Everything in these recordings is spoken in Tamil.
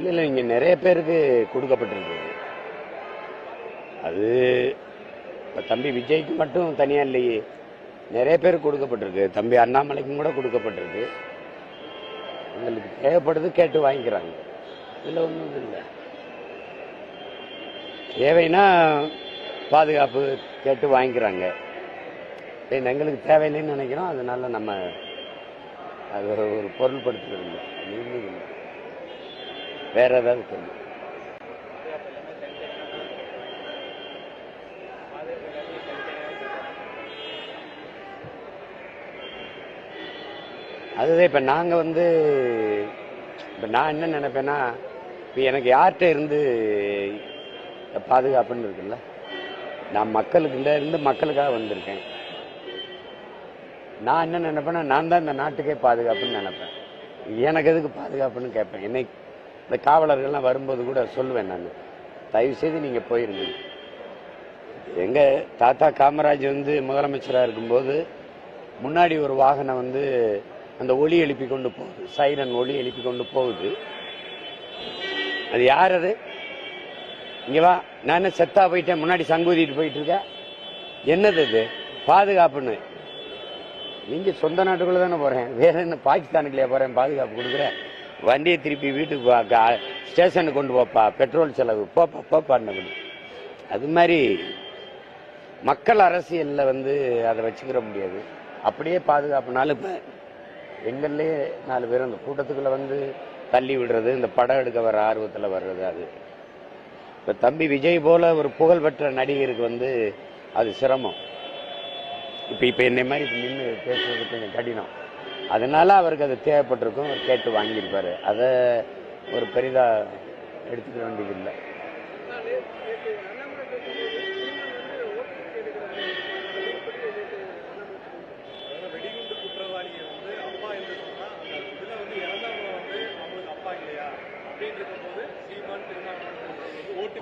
இல்லை இல்லை இங்கே நிறைய பேருக்கு கொடுக்கப்பட்டிருக்கு. அது இப்போ தம்பி விஜய்க்கு மட்டும் தனியாக இல்லையே. நிறைய பேருக்கு கொடுக்கப்பட்டிருக்கு. தம்பி அண்ணாமலைக்கும் கூட கொடுக்கப்பட்டிருக்கு. எங்களுக்கு தேவைப்படுது கேட்டு வாங்கிக்கிறாங்க. இதில் ஒன்றும் இல்லை. தேவைன்னா பாதுகாப்பு கேட்டு வாங்கிக்கிறாங்க. எங்களுக்கு தேவையில்லைன்னு நினைக்கிறோம். அதனால நம்ம அது ஒரு ஒரு பொருள்படுத்துறது இல்லை வேற ஏதாவது சொல்லு. அதுதான் இப்ப நாங்க வந்து இப்ப நான் என்ன நினைப்பேன்னா இப்ப எனக்கு யார்கிட்ட இருந்து பாதுகாப்புன்னு இருக்குல்ல? நான் மக்களுக்குள்ள இருந்து மக்களுக்காக வந்திருக்கேன். நான் என்ன நினைப்பேன்னா நான் தான் இந்த நாட்டுக்கே பாதுகாப்புன்னு நினைப்பேன். எனக்கு எதுக்கு பாதுகாப்புன்னு கேட்பேன்? என்னை இந்த காவலர்கள்லாம் வரும்போது கூட சொல்லுவேன் நான். தயவு செய்து நீங்கள் போயிருங்க. எங்கள் தாத்தா காமராஜ் வந்து முதலமைச்சராக இருக்கும்போது முன்னாடி ஒரு வாகனம் வந்து அந்த ஒலி எழுப்பி கொண்டு போகுது சைரன் ஒலி எழுப்பி கொண்டு போகுது. அது யார் அது? இங்கே வா நான் செத்தா போயிட்டேன் முன்னாடி சங்கூதிட்டு போயிட்டு இருக்கேன் என்னது இது? பாதுகாப்புன்னு. நீங்கள் சொந்த நாட்டுக்குள்ளே தானே போகிறேன் வேற என்ன பாகிஸ்தானுக்குள்ளே போகிறேன் பாதுகாப்பு கொடுக்குறேன். வண்டியை திருப்பி வீட்டுக்கு வா, ஸ்டேஷனுக்கு கொண்டு போப்பா பெட்ரோல் செலவு போப்பா போப்பான்னு அது மாதிரி மக்கள் அரசியலில் வந்து அதை வச்சுக்கிற முடியாது. அப்படியே பாதுகாப்புனாலும் இப்போ எங்கள்லேயே நாலு பேர் அந்த கூட்டத்துக்குள்ளே வந்து தள்ளி விடுறது இந்த படம் எடுக்க வர ஆர்வத்தில் வர்றது அது. இப்போ தம்பி விஜய் போல ஒரு புகழ்பெற்ற நடிகருக்கு வந்து அது சிரமம். இப்போ இப்போ என்னை மாதிரி நின்று பேசுறது கொஞ்சம் கடினம். அதனால அவருக்கு அது தேவைப்பட்டிருக்கும். அவர் கேட்டு வாங்கியிருப்பாரு. அதை ஒரு பெரிதாக எடுத்துக்க வேண்டியதில்லை. இல்லை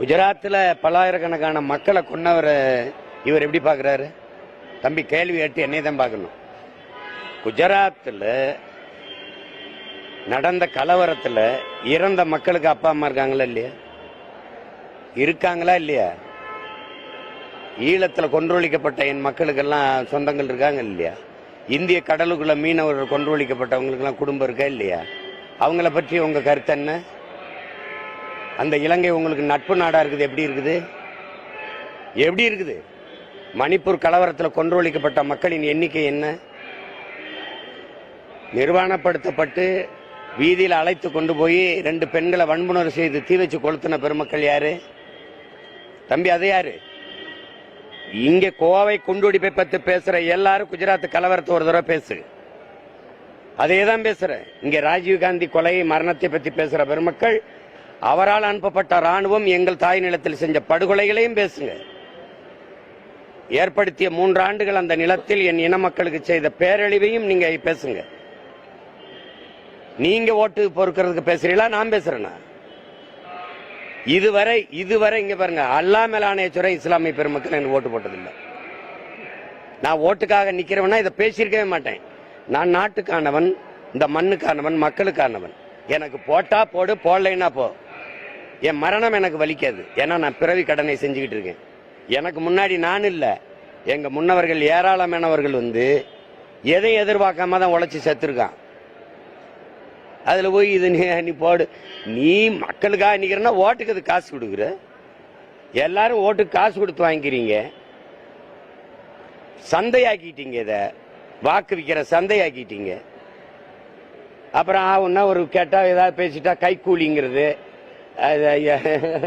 குஜராத்தில் பல்லாயிரக்கணக்கான மக்களை கொன்னவரை இவர் எப்படி பார்க்குறாரு? தம்பி கேள்வி கேட்டு என்னை தான் பார்க்கணும். குஜராத்தில் நடந்த கலவரத்தில் இறந்த மக்களுக்கு அப்பா அம்மா இருக்காங்களா இல்லையா? இருக்காங்களா இல்லையா? ஈழத்தில் கொன்றொழிக்கப்பட்ட என் மக்களுக்கெல்லாம் சொந்தங்கள் இருக்காங்க இல்லையா? இந்திய கடலுக்குள்ள மீனவர்கள் கொன்றொழிக்கப்பட்டவங்களுக்கெல்லாம் குடும்பம் இருக்கா இல்லையா? அவங்கள பற்றி உங்கள் கருத்து என்ன? அந்த இலங்கை உங்களுக்கு நட்பு நாடாக இருக்குது எப்படி இருக்குது? எப்படி இருக்குது? மணிப்பூர் கலவரத்தில் கொன்றொழிக்கப்பட்ட மக்களின் எண்ணிக்கை என்ன? நிர்வாணப்படுத்தப்பட்டு வீதியில் அழைத்து கொண்டு போய் ரெண்டு பெண்களை வன்புணர்வு செய்து தீ வச்சு கொளுத்தின பெருமக்கள் யாரு? தம்பி அது யாரு? இங்க கோவை குண்டுடிப்பை பத்தி பேசுற எல்லாரும் குஜராத் கலவரத்தை ஒரு தடவை பேசு. அதே தான் பேசுறேன். இங்க ராஜீவ் காந்தி கொலை மரணத்தை பத்தி பேசுற பெருமக்கள் அவரால் அனுப்பப்பட்ட ராணுவம் எங்கள் தாய் நிலத்தில் செஞ்ச படுகொலைகளையும் பேசுங்க. ஏற்படுத்திய மூன்று ஆண்டுகள் அந்த நிலத்தில் என் இன மக்களுக்கு செய்த பேரழிவையும் நீங்க பேசுங்க. நீங்க ஓட்டு பொறுக்கிறதுக்கு பேசுறீங்களா? நான் பேசுறேனா? இதுவரை இதுவரை இங்க பாருங்க அல்லா மேலாணையச்சுரை இஸ்லாமிய பெருமக்கள் எனக்கு ஓட்டு போட்டதில்லை. நான் ஓட்டுக்காக நிக்கிறவனா இதை பேசியிருக்கவே மாட்டேன். நான் நாட்டுக்கானவன் இந்த மண்ணுக்கானவன் மக்களுக்கானவன். எனக்கு போட்டா போடு போடலைன்னா போ. என் மரணம் எனக்கு வலிக்காது. ஏன்னா நான் பிறவி கடனை செஞ்சுக்கிட்டு இருக்கேன். எனக்கு முன்னாடி நான் இல்லை. எங்க முன்னவர்கள் ஏராளமானவர்கள் வந்து எதையும் எதிர்பார்க்காம தான் உழைச்சி செத்துருக்கான். அதில் போய் இது நீ நீ போடு. நீ மக்களுக்காக நிற்கிறன்னா ஓட்டுக்கு அது காசு கொடுக்குற. எல்லாரும் ஓட்டுக்கு காசு கொடுத்து வாங்கிக்கிறீங்க. சந்தையாக்கிட்டீங்க இதை. வாக்கு விற்கிற சந்தையாக்கிட்டீங்க. அப்புறம் ஆகுன்னா ஒரு கேட்டால் ஏதாவது பேசிட்டா கைக்கூலிங்கிறது அது,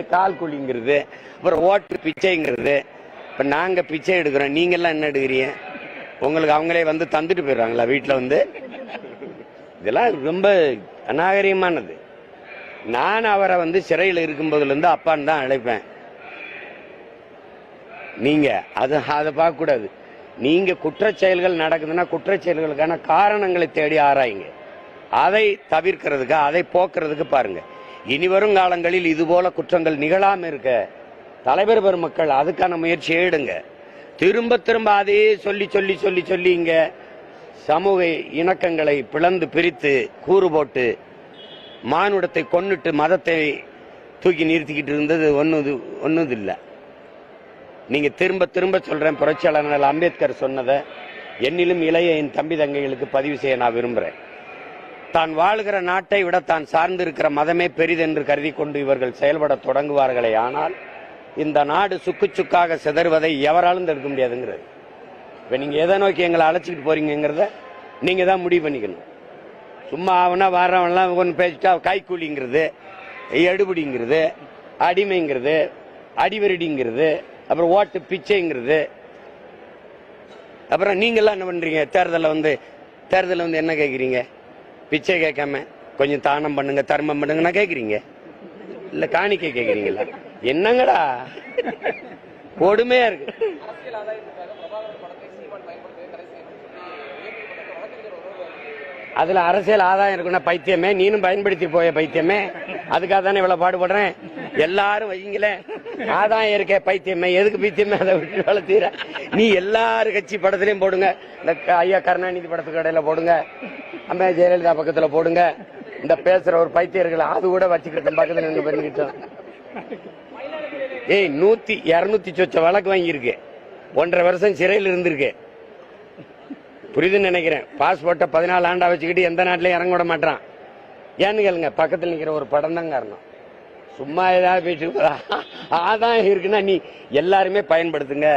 கால் கூலிங்கிறது அப்புறம் ஓட்டு பிச்சைங்கிறது. இப்போ நாங்கள் பிச்சை எடுக்கிறோம். நீங்கள்லாம் என்ன எடுக்கிறீங்க? உங்களுக்கு அவங்களே வந்து தந்துட்டு போயிடுறாங்களா வீட்டில் வந்து? இதெல்லாம் ரொம்ப அநாகரிகமானது. நான் அவரை வந்து சிறையில் இருக்கும்போதுலேருந்து அப்பான்னு தான் அழைப்பேன். நீங்க அது அதை பார்க்கக்கூடாது. நீங்கள் நீங்க செயல்கள் நடக்குதுன்னா குற்ற செயல்களுக்கான காரணங்களை தேடி ஆராயுங்க. அதை தவிர்க்கிறதுக்கு அதை போக்குறதுக்கு பாருங்க. இனி வரும் காலங்களில் இது போல குற்றங்கள் நிகழாம இருக்க தலைவர் பெருமக்கள் அதுக்கான முயற்சி எடுங்க. திரும்ப திரும்ப அதே சொல்லி சொல்லி சொல்லி சொல்லி இங்க சமூக இணக்கங்களை பிளந்து பிரித்து கூறு போட்டு மானுடத்தை கொன்னுட்டு மதத்தை தூக்கி நிறுத்திக்கிட்டு இருந்தது ஒன்று ஒன்றும் இல்லை நீங்கள் திரும்ப திரும்ப சொல்கிறேன் புரட்சியாளர் அம்பேத்கர் சொன்னதை என்னிலும் இளைய என் தம்பி தங்கைகளுக்கு பதிவு செய்ய நான் விரும்புகிறேன் தான் வாழுகிற நாட்டை விட தான் சார்ந்திருக்கிற மதமே பெரிதென்று கருதி கொண்டு இவர்கள் செயல்பட தொடங்குவார்களே ஆனால் இந்த நாடு சுக்கு சுக்காக சிதறுவதை எவராலும் தடுக்க முடியாதுங்கிறது. இப்போ நீங்கள் எதை நோக்கி எங்களை அழைச்சிக்கிட்டு போறீங்கிறத நீங்க தான் முடிவு பண்ணிக்கணும். சும்மா அவனா வர்றவன்லாம் ஒன்று பேசிட்டா கைக்கூலிங்கிறது எடுபடிங்கிறது அடிமைங்கிறது அடிவரடிங்கிறது அப்புறம் ஓட்டு பிச்சைங்கிறது. அப்புறம் நீங்களாம் என்ன பண்றீங்க? தேர்தலில் வந்து தேர்தலில் வந்து என்ன கேட்குறீங்க பிச்சை கேட்காம கொஞ்சம் தானம் பண்ணுங்க தர்மம் பண்ணுங்கன்னா கேட்குறீங்க இல்லை காணிக்கை கேட்குறீங்களா என்னங்கடா? கொடுமையா இருக்கு. அதுல அரசியல் ஆதாயம் இருக்குன்னா பைத்தியமே. நீனும் பயன்படுத்தி போய பைத்தியமே. அதுக்காக தானே இவ்வளவு பாடுபடுறேன்? எல்லாரும் வைங்களேன் ஆதாயம் இருக்கே பைத்தியமே. எதுக்கு பைத்தியமே? அதை விட்டு வளர்த்தீர நீ எல்லாரும் கட்சி படத்துலையும் போடுங்க. இந்த க- ஐயா கருணாநிதி படத்துக்கு இடையில போடுங்க. அம்மா ஜெயலலிதா பக்கத்துல போடுங்க. இந்த பேசுற ஒரு பைத்தியர்கள் அது கூட வச்சுக்கிட்டோம் பக்கத்துல நின்று பண்ணிக்கிட்டோம் ஏய் நூத்தி இரநூத்தி சொச்ச வழக்கு வாங்கியிருக்கு. ஒன்றரை வருஷம் சிறையில் இருந்திருக்கு. புரியுதுன்னு நினைக்கிறேன். பாஸ்போர்ட்டை பதினாலு ஆண்டா வச்சுக்கிட்டு எந்த நாட்டிலையும் இறங்க விட மாட்டான். ஏன்னு கேளுங்க பக்கத்தில் நிற்கிற ஒரு படம் தான் காரணம். சும்மா ஏதாவது போயிட்டு இருக்குதா? ஆதாயம் இருக்குன்னா நீ எல்லாருமே பயன்படுத்துங்க.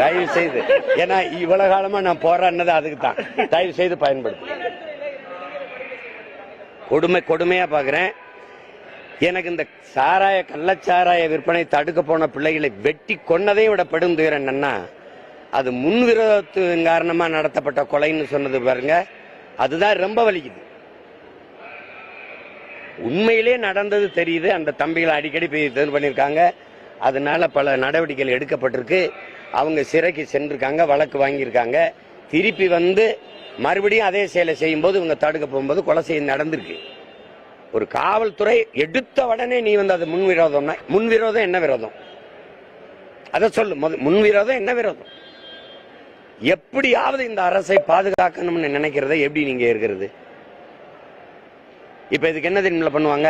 தயவு செய்து. ஏன்னா இவ்வளவு காலமா நான் போராடினது அதுக்கு தான் தயவு செய்து பயன்படுத்து. கொடுமை கொடுமையா பாக்குறேன். எனக்கு இந்த சாராய கள்ளச்சாராய விற்பனை தடுக்க போன பிள்ளைகளை வெட்டி கொன்னதையும் விட படும் துயரம் என்னன்னா அது முன்விரோதத்தின் காரணமா நடத்தப்பட்ட கொலைன்னு சொன்னது பாருங்க. அதுதான் ரொம்ப வலிக்குது. உண்மையிலே நடந்தது தெரியுது. அந்த தம்பிகளை அடிக்கடி போய் இது பண்ணியிருக்காங்க அதனால பல நடவடிக்கைகள் எடுக்கப்பட்டிருக்கு. அவங்க சிறைக்கு சென்றிருக்காங்க வழக்கு வாங்கியிருக்காங்க. திருப்பி வந்து மறுபடியும் அதே செயலை செய்யும்போது இவங்க தடுக்க போகும்போது கொலை செய்ய நடந்திருக்கு. ஒரு காவல்துறை எடுத்த உடனே நீ வந்து அது முன்விரோதம்னா முன்விரோதம் என்ன விரோதம்? அதை சொல்லு. முன்விரோதம் என்ன விரோதம்? எப்படியாவது இந்த அரசை பாதுகாக்கணும்னு நினைக்கிறத எப்படி நீங்க இருக்கிறது இப்ப இதுக்கு என்ன தெரியுமில்ல பண்ணுவாங்க?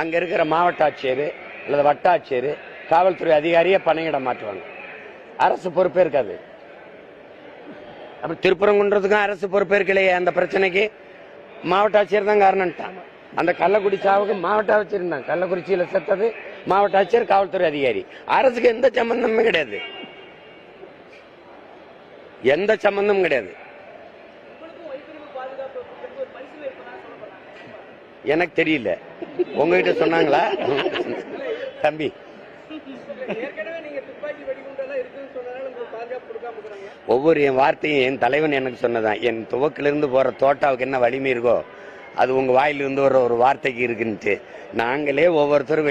அங்க இருக்கிற மாவட்ட ஆட்சியர் அல்லது வட்டாட்சியர் காவல்துறை அதிகாரியை பணியிட மாற்றுவாங்க. அரசு பொறுப்பே இருக்காது. அப்புறம் திருப்பரங்குன்றதுக்கும் அரசு பொறுப்பே இருக்கலையே அந்த பிரச்சனைக்கு? மாவட்ட ஆட்சியர் தான் காரணம்ட்டான். அந்த கள்ளக்குடி சாவுக்கு மாவட்ட ஆட்சியர் தான் கள்ளக்குறிச்சியில செத்தது மாவட்ட ஆட்சியர் காவல்துறை அதிகாரி. அரசுக்கு எந்த சம்பந்தமே கிடையாது. எந்த சம்பந்தமும் கிடையாது. எனக்கு தெரியல. உங்ககிட்ட சொன்னாங்களா? தம்பி. ஒவ்வொரு என் வார்த்தையும் என் தலைவன் எனக்கு சொன்னதான். என் துவக்கிலிருந்து போற தோட்டாவுக்கு என்ன வலிமை இருக்கோ அது உங்க வாயிலிருந்து வர ஒரு வார்த்தைக்கு இருக்குன்ட்டு. நாங்களே ஒவ்வொருத்தரும்